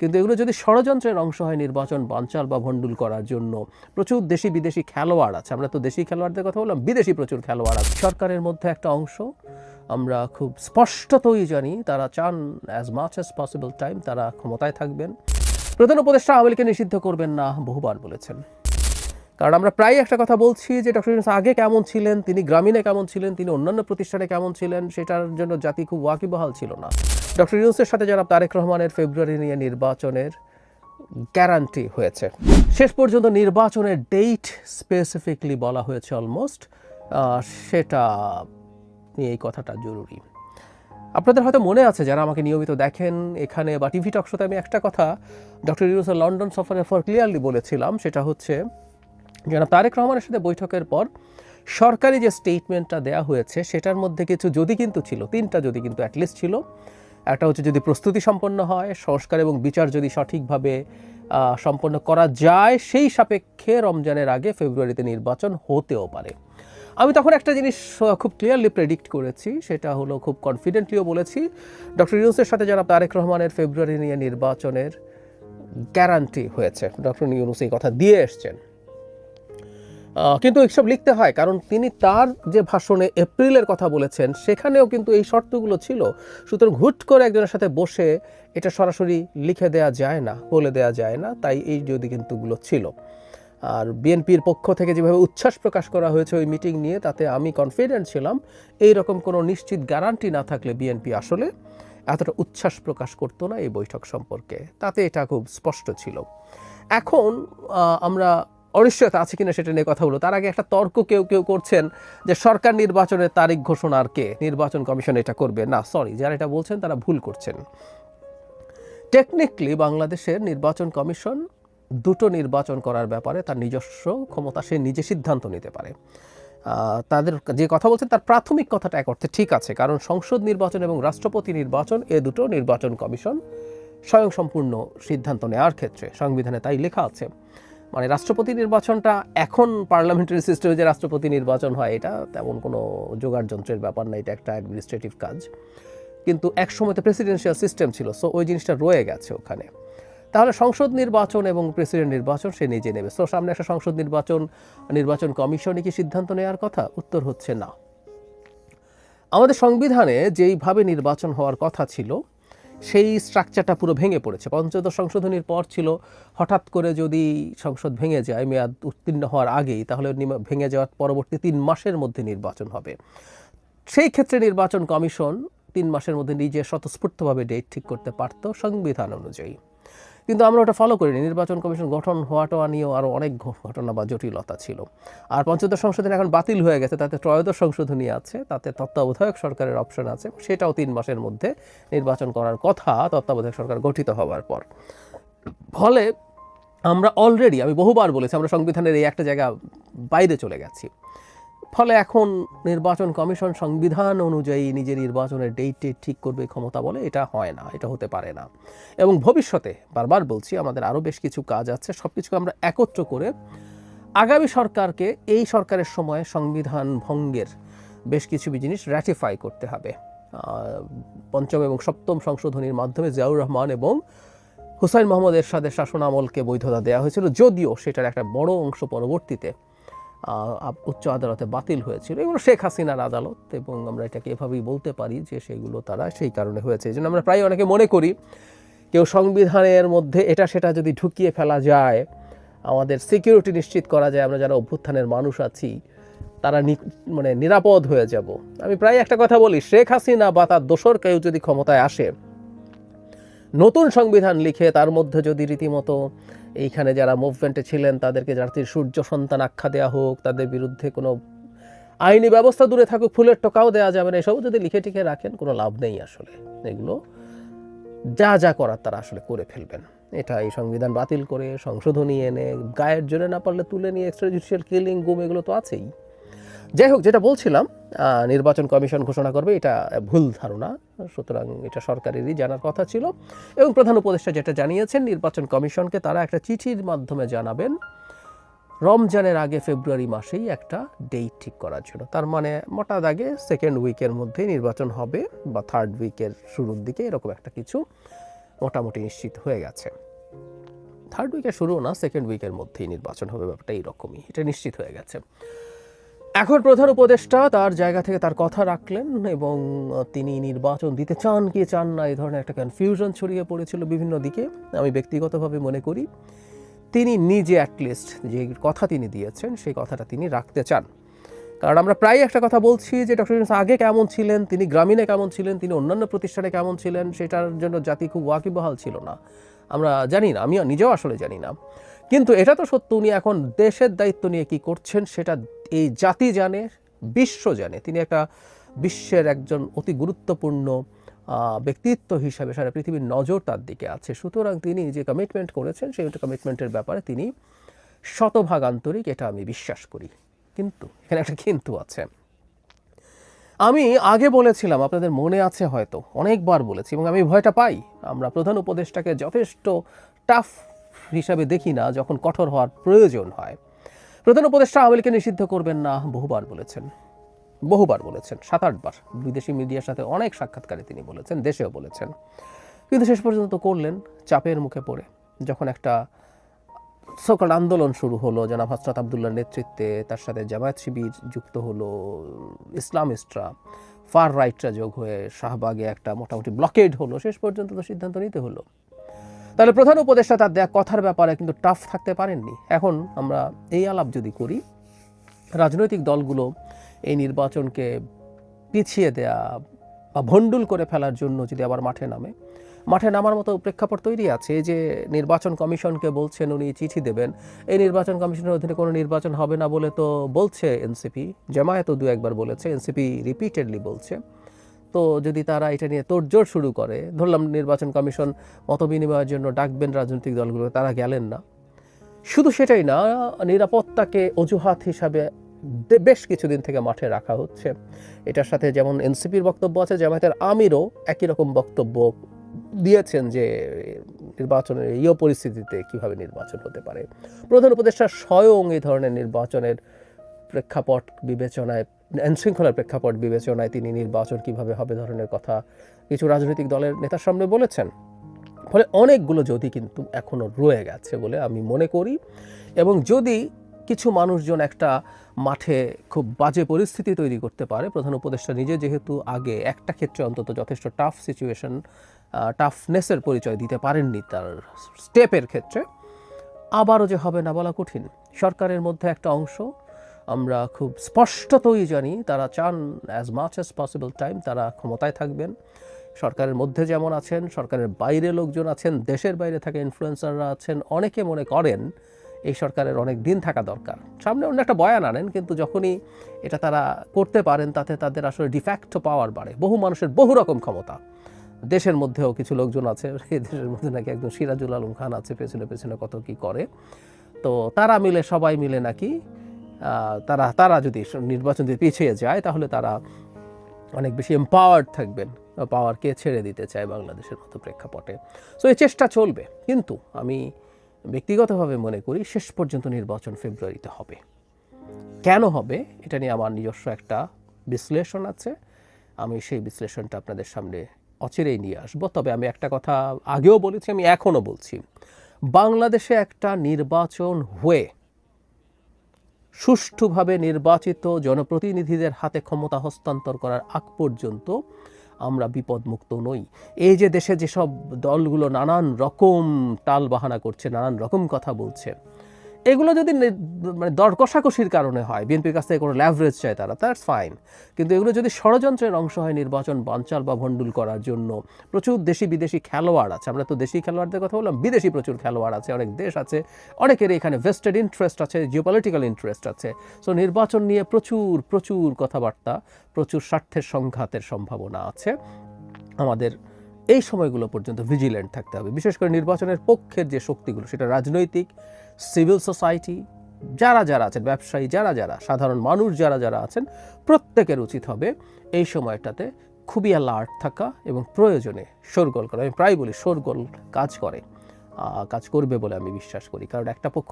কিন্তু এগুলো যদি ষড়যন্ত্রের অংশ হয় নির্বাচন বানচাল বা ভণ্ডুল করার জন্য, প্রচুর দেশি বিদেশি খেলোয়াড় আছে। আমরা তো দেশি খেলোয়াড়দের কথা বললাম, বিদেশি প্রচুর খেলোয়াড় আছে। সরকারের মধ্যে একটা অংশ, আমরা খুব স্পষ্টতই জানি, তারা চান as much as possible time তারা ক্ষমতায় থাকবেন। প্রধান উপদেষ্টা আওয়ামী লীগকে নিষিদ্ধ করবেন না, বহুবার বলেছেন। কারণ আমরা প্রায় একটা কথা বলছি যে ডক্টর ইউনুস আগে কেমন ছিলেন, তিনি গ্রামীণে কেমন ছিলেন, তিনি অন্যান্য প্রতিষ্ঠানে কেমন ছিলেন, সেটার জন্য জাতি খুব ওয়াকিবহাল ছিল না। ডক্টর ইউনুসের সাথে যারা তারেক রহমানের ফেব্রুয়ারি নিয়ে নির্বাচনের গ্যারান্টি হয়েছে। শেষ পর্যন্ত নির্বাচনের ডেট স্পেসিফিকলি বলা হয়েছে অলমোস্ট সেটা নিয়ে এই কথাটা জরুরি। আপনাদের হয়তো মনে আছে, যারা আমাকে নিয়মিত দেখেন এখানে বা টিভি টক টকশোতে আমি একটা কথা ডক্টর ইউনুসের লন্ডন সফরের পর ক্লিয়ারলি বলেছিলাম, সেটা হচ্ছে জনাব তারেক রহমানের সাথে বৈঠকের পর সরকারি যে স্টেটমেন্টটা দেয়া হয়েছে, সেটার মধ্যে কিছু যদি কিন্তু ছিল, তিনটা যদি কিন্তু অ্যাটলিস্ট ছিল একটা হচ্ছে যদি প্রস্তুতি সম্পন্ন হয়, সংস্কার এবং বিচার যদি সঠিকভাবে সম্পন্ন করা যায়, সেই সাপেক্ষে রমজানের আগে ফেব্রুয়ারিতে নির্বাচন হতেও পারে। আমি তখন একটা জিনিস খুব ক্লিয়ারলি প্রেডিক্ট করেছি, সেটা হলো খুব কনফিডেন্টলিও বলেছি ডক্টর ইউনুসের সাথে যারা তারেক রহমানের ফেব্রুয়ারি নিয়ে নির্বাচনের গ্যারান্টি হয়েছে। ডক্টর ইউনুস এই কথা দিয়ে এসছেন। কিন্তু এইসব লিখতে হয়, কারণ তিনি তার যে ভাষণে এপ্রিলের কথা বলেছেন, সেখানেও কিন্তু এই শর্তগুলো ছিল। সুতরাং হুট করে একজনের সাথে বসে এটা সরাসরি লিখে দেয়া যায় না, বলে দেয়া যায় না, তাই এই যদি কিন্তুগুলো ছিল। আর বিএনপির পক্ষ থেকে যেভাবে উচ্ছ্বাস প্রকাশ করা হয়েছে ওই মিটিং নিয়ে, তাতে আমি কনফিডেন্ট ছিলাম এই রকম কোনো নিশ্চিত গ্যারান্টি না থাকলে বিএনপি আসলে এতটা উচ্ছ্বাস প্রকাশ করতো না এই বৈঠক সম্পর্কে। তাতে এটা খুব স্পষ্ট ছিল। এখন আমরা অনিশ্চয়তা আছে কিনা সেটা নিয়ে কথা বলব। তার আগে একটা তর্ক কেউ কেউ করছেন যে সরকার নির্বাচনের তারিখ ঘোষণার কে? নির্বাচন কমিশন এটা করবে। না সরি যারা এটা বলছেন তারা ভুল করছেন। টেকনিক্যালি বাংলাদেশের নির্বাচন কমিশন দুটো নির্বাচন করার ব্যাপারে তার নিজস্ব ক্ষমতা, সে নিজে সিদ্ধান্ত নিতে পারে। তাদের যে কথা বলছেন তার প্রাথমিক কথাটা এক অর্থে ঠিক আছে, কারণ সংসদ নির্বাচন এবং রাষ্ট্রপতি নির্বাচন, এ দুটো নির্বাচন কমিশন স্বয়ংসম্পূর্ণ সিদ্ধান্ত নেওয়ার ক্ষেত্রে, সংবিধানে তাই লেখা আছে। মানে রাষ্ট্রপতি নির্বাচনটা এখন পার্লামেন্টারি সিস্টেমে যে রাষ্ট্রপতি নির্বাচন হয়, এটা তেমন কোনো জোগাড় যন্ত্রের ব্যাপার না, এটা একটা অ্যাডমিনিস্ট্রেটিভ কাজ। কিন্তু এক সময়তে প্রেসিডেন্সিয়াল সিস্টেম ছিল সো ওই জিনিসটা রয়ে গেছে ওখানে। তাহলে সংসদ নির্বাচন এবং প্রেসিডেন্ট নির্বাচন সে নিজে নেবে। সো সামনে একটা সংসদ নির্বাচন নির্বাচন কমিশনে কি সিদ্ধান্ত নেওয়ার কথা? উত্তর হচ্ছে না। আমাদের সংবিধানে যেইভাবে নির্বাচন হওয়ার কথা ছিল সেই স্ট্রাকচারটা পুরো ভেঙে পড়েছে। পঞ্চদশ সংশোধনীর পর ছিল, হঠাৎ করে যদি সংসদ ভেঙে যায়, মেয়াদ উত্তীর্ণ হওয়ার আগেই, তাহলে ভেঙে যাওয়ার পরবর্তী তিন মাসের মধ্যে নির্বাচন হবে। সেই ক্ষেত্রে নির্বাচন কমিশন তিন মাসের মধ্যে নিজে স্বতঃস্ফূর্তভাবে ডেট ঠিক করতে পারত সংবিধান অনুযায়ী। কিন্তু আমরা ওটা ফলো করিনি। নির্বাচন কমিশন গঠন হওয়াটা নিয়েও আরও অনেক ঘটনা বা জটিলতা ছিল। আর পঞ্চদশ সংশোধন এখন বাতিল হয়ে গেছে, তাতে ত্রয়োদশ সংশোধনী আছে, তাতে তত্ত্বাবধায়ক সরকারের অপশন আছে সেটাও তিন মাসের মধ্যে নির্বাচন করার কথা তত্ত্বাবধায়ক সরকার গঠিত হওয়ার পর। ফলে আমরা অলরেডি আমি বহুবার বলেছি, আমরা সংবিধানের এই একটা জায়গা বাইরে চলে গেছি। ফলে এখন নির্বাচন কমিশন সংবিধান অনুযায়ী নিজের নির্বাচনের ডেট ঠিক করবে ক্ষমতা বলে এটা হয় না, এটা হতে পারে না। এবং ভবিষ্যতে বারবার বলছি, আমাদের আরও বেশ কিছু কাজ আছে সব কিছু আমরা একত্র করে আগামী সরকারকে এই সরকারের সময় সংবিধান ভঙ্গের বেশ কিছু জিনিস র্যাটিফাই করতে হবে। পঞ্চম এবং সপ্তম সংশোধনীর মাধ্যমে জিয়াউর রহমান এবং হুসাইন মোহাম্মদ এরশাদের শাসন আমলকে বৈধতা দেওয়া হয়েছিল, যদিও সেটার একটা বড় অংশ পরবর্তীতে উচ্চ আদালতে বাতিল হয়েছিল এগুলো শেখ হাসিনার আদালত এবং আমরা এটাকে এভাবেই বলতে পারি যে সেগুলো তারা সেই কারণে হয়েছে। এই জন্য আমরা প্রায় অনেকে মনে করি কেউ সংবিধানের মধ্যে এটা সেটা যদি ঢুকিয়ে ফেলা যায়, আমাদের সিকিউরিটি নিশ্চিত করা যায়, আমরা যারা অভ্যুত্থানের মানুষ আছি, তারা মানে নিরাপদ হয়ে যাব। আমি প্রায় একটা কথা বলি, শেখ হাসিনা বা তার দোসর কেউ যদি ক্ষমতায় আসে নতুন সংবিধান লিখে তার মধ্যে যদি রীতিমতো এইখানে যারা মুভমেন্টে ছিলেন, তাদেরকে জাতির সূর্য সন্তান আখ্যা দেওয়া হোক, তাদের বিরুদ্ধে কোনো আইনি ব্যবস্থা দূরে থাকুক, ফুলের টোকাও দেওয়া যাবে না এসব যদি লিখে টিখে রাখেন, কোনো লাভ নেই আসলে। এগুলো যা যা করার তারা আসলে করে ফেলবেন। এটা এই সংবিধান বাতিল করে সংশোধনী এনে গায়ের জোরে না পারলে তুলে নিয়ে এক্সট্রা জুডিশিয়াল কিলিং গুম এগুলো তো আছেই। যাই হোক, যেটা বলছিলাম নির্বাচন কমিশন ঘোষণা করবে, এটা ভুল ধারণা, সুতরাং এটা সরকারেরই জানার কথা ছিল। এবং প্রধান উপদেষ্টা যেটা জানিয়েছেন, নির্বাচন কমিশনকে তারা একটা চিঠির মাধ্যমে জানাবেন, রমজানের আগে ফেব্রুয়ারি মাসেই একটা ডেট ঠিক করার জন্য। তার মানে মোটা দাগে সেকেন্ড উইকের মধ্যে নির্বাচন হবে, বা থার্ড উইকের শুরুর দিকে এরকম একটা কিছু মোটামুটি নিশ্চিত হয়ে গেছে। থার্ড উইকের শুরু না সেকেন্ড উইকের মধ্যেই নির্বাচন হবে, ব্যাপারটা এইরকমই, এটা নিশ্চিত হয়ে গেছে। এখন প্রধান উপদেষ্টা তার জায়গা থেকে তার কথা রাখলেন এবং তিনি নির্বাচন দিতে চান কি চান না এই ধরনের একটা কনফিউশন ছড়িয়ে পড়েছিল বিভিন্ন দিকে। আমি ব্যক্তিগতভাবে মনে করি, তিনি নিজে অ্যাটলিস্ট যে কথা তিনি দিয়েছেন, সেই কথাটা তিনি রাখতে চান। কারণ আমরা প্রায় একটা কথা বলছি যে ডক্টর আগে কেমন ছিলেন, তিনি গ্রামীণে কেমন ছিলেন, তিনি অন্যান্য প্রতিষ্ঠানে কেমন ছিলেন, সেটার জন্য জাতি খুব ওয়াকিবহাল ছিল না। আমরা জানি না, আমিও নিজেও আসলে জানি না। কিন্তু এটা তো সত্য, উনি এখন দেশের দায়িত্ব নিয়ে কি করছেন সেটা এই জাতি জানে, বিশ্ব জানে। তিনি একটা বিশ্বের একজন অতি গুরুত্বপূর্ণ ব্যক্তিত্ব হিসাবে সারা পৃথিবীর নজর তার দিকে আছে। সুতরাং তিনি যে কমিটমেন্ট করেছেন সেই কমিটমেন্টের ব্যাপারে তিনি শতভাগ আন্তরিক, এটা আমি বিশ্বাস করি। কিন্তু, এখানে একটা কিন্তু আছে। আমি আগে বলেছিলাম, আপনাদের মনে আছে হয়তো, অনেকবার বলেছি এবং আমি ভয়টা পাই। আমরা প্রধান উপদেষ্টাকে যথেষ্ট টাফ হিসাবে দেখি না যখন কঠোর হওয়ার প্রয়োজন হয়। প্রধান উপদেষ্টা আওয়ামীকে নিষিদ্ধ করবেন না, বহুবার বলেছেন। বহুবার বলেছেন। সাত আটবার বিদেশি মিডিয়ার সাথে অনেক সাক্ষাৎকারে তিনি বলেছেন, দেশেও বলেছেন। কিন্তু শেষ পর্যন্ত করলেন, চাপের মুখে পড়ে। যখন একটা সকল আন্দোলন শুরু হলো, জনাব হজরত আবদুল্লার নেতৃত্বে, তার সাথে জামায়াত শিবির যুক্ত হলো, ইসলামিস্টরা ফার রাইটরা যোগ হয়ে শাহবাগে একটা মোটামুটি ব্লকেড হলো, শেষ পর্যন্ত তো সিদ্ধান্ত নিতে হলো। তাহলে প্রধান উপদেষ্টা তার দেয়া কথার ব্যাপারে কিন্তু টাফ থাকতে পারেননি। এখন আমরা এই আলাপ যদি করি, রাজনৈতিক দলগুলো এই নির্বাচনকে পিছিয়ে দেয়া বা ভণ্ডুল করে ফেলার জন্য যদি আবার মাঠে নামে, মাঠে নামার মতো প্রেক্ষাপট তৈরি আছে যে নির্বাচন কমিশনকে বলছেন উনি, চিঠি দেবেন। এই নির্বাচন কমিশনের অধীনে কোনো নির্বাচন হবে না বলে তো বলছে এনসিপি। জামায়াতও দু একবার বলেছে, এনসিপি রিপিটেডলি বলছে। তো যদি তারা এটা নিয়ে তোড়জোড় শুরু করে, ধরলাম নির্বাচন কমিশন মত বিনিময়ের জন্য ডাকবেন রাজনৈতিক দলগুলো তারা গেলেন না। শুধু সেটাই না, নিরাপত্তাকে অজুহাত হিসাবে বেশ কিছুদিন থেকে মাঠে রাখা হচ্ছে। এটার সাথে যেমন এনসিপির বক্তব্য আছে, জামায়াতের আমিরও একই রকম বক্তব্য দিয়েছেন যে, নির্বাচনের এই পরিস্থিতিতে কীভাবে নির্বাচন হতে পারে। প্রধান উপদেষ্টা স্বয়ং এই ধরনের নির্বাচনের প্রেক্ষাপট বিবেচনায় আইনশৃঙ্খলার প্রেক্ষাপট বিবেচনায় তিনি নির্বাচন কীভাবে হবে ধরনের কথা কিছু রাজনৈতিক দলের নেতার সামনে বলেছেন। ফলে অনেকগুলো যদি কিন্তু এখনও রয়ে গেছে বলে আমি মনে করি এবং যদি কিছু মানুষজন একটা মাঠে খুব বাজে পরিস্থিতি তৈরি করতে পারে, প্রধান উপদেষ্টা নিজে যেহেতু আগে একটা ক্ষেত্রে অন্তত যথেষ্ট টাফ সিচুয়েশন টাফনেসের পরিচয় দিতে পারেননি তার স্টেপের ক্ষেত্রে, আবারও যে হবে না বলা কঠিন। সরকারের মধ্যে একটা অংশ আমরা খুব স্পষ্টতই জানি, তারা চান as much as possible time তারা ক্ষমতায় থাকবেন। সরকারের মধ্যে যেমন আছেন, সরকারের বাইরে লোকজন আছেন, দেশের বাইরে থাকা ইনফ্লুয়েন্সাররা আছেন, অনেকে মনে করেন এই সরকারের অনেক দিন থাকা দরকার। সামনে অন্য একটা বয়ান আনেন, কিন্তু যখনই এটা তারা করতে পারেন, তাতে তাদের আসলে ডিফ্যাক্টো পাওয়ার বাড়ে। বহু মানুষের বহু রকম ক্ষমতা। দেশের মধ্যেও কিছু লোকজন আছে, এই দেশের মধ্যে নাকি একজন সিরাজুল আলম খান আছে, পেছনে পেছনে কত কি করে। তো তারা মিলে, সবাই মিলে নাকি তারা তারা যদি নির্বাচন দিয়ে পিছিয়ে যায়, তাহলে তারা অনেক বেশি এম্পাওয়ার্ড থাকবেন। পাওয়ারকে ছেড়ে দিতে চায় বাংলাদেশের মতো প্রেক্ষাপটে। সো এই চেষ্টা চলবে। কিন্তু আমি ব্যক্তিগতভাবে মনে করি শেষ পর্যন্ত নির্বাচন ফেব্রুয়ারিতে হবে। কেন হবে? এটা নিয়ে আমার নিজস্ব একটা বিশ্লেষণ আছে। আমি সেই বিশ্লেষণটা আপনাদের সামনে অচিরেই নিয়ে আসব। তবে আমি একটা কথা আগেও বলেছি, আমি এখনও বলছি। বাংলাদেশে একটা নির্বাচন হয়ে সুষ্ঠুভাবে নির্বাচিত জনপ্রতিনিধিদের হাতে ক্ষমতা হস্তান্তর করার আগ পর্যন্ত আমরা বিপদমুক্ত নই। এই যে দেশে যেসব দলগুলো নানান রকম টাল বাহানা করছে, নানান রকম কথা বলছে এগুলো যদি মানে দর কষাকষির কারণে হয়, বিএনপির কাছ থেকে কোনো ল্যাভারেজ চায় তারা দ্যাটস ফাইন কিন্তু এগুলো যদি ষড়যন্ত্রের অংশ হয় নির্বাচন বানচাল বা ভণ্ডুল করার জন্য, প্রচুর দেশি বিদেশি খেলোয়াড় আছে, আমরা তো দেশি খেলোয়াড়দের কথা বললাম, বিদেশি প্রচুর খেলোয়াড় আছে, অনেক দেশ আছে অনেকের এখানে ভেস্টেড ইন্টারেস্ট আছে জিওপলিটিক্যাল ইন্টারেস্ট আছে। সো নির্বাচন নিয়ে প্রচুর প্রচুর কথাবার্তা, প্রচুর স্বার্থের সংঘাতের সম্ভাবনা আছে আমাদের এই সময়গুলো পর্যন্ত ভিজিল্যান্ট থাকতে হবে। বিশেষ করে নির্বাচনের পক্ষের যে শক্তিগুলো, সেটা রাজনৈতিক সিভিল সোসাইটি যারা যারা আছেন, ব্যবসায়ী যারা যারা, সাধারণ মানুষ যারা যারা আছেন, প্রত্যেকের উচিত হবে এই সময়টাতে খুবই অ্যালার্ট থাকা এবং প্রয়োজনে শোরগোল করা। আমি প্রায় বলি শোরগোল কাজ করে কাজ করবে বলে আমি বিশ্বাস করি। কারণ একটা পক্ষ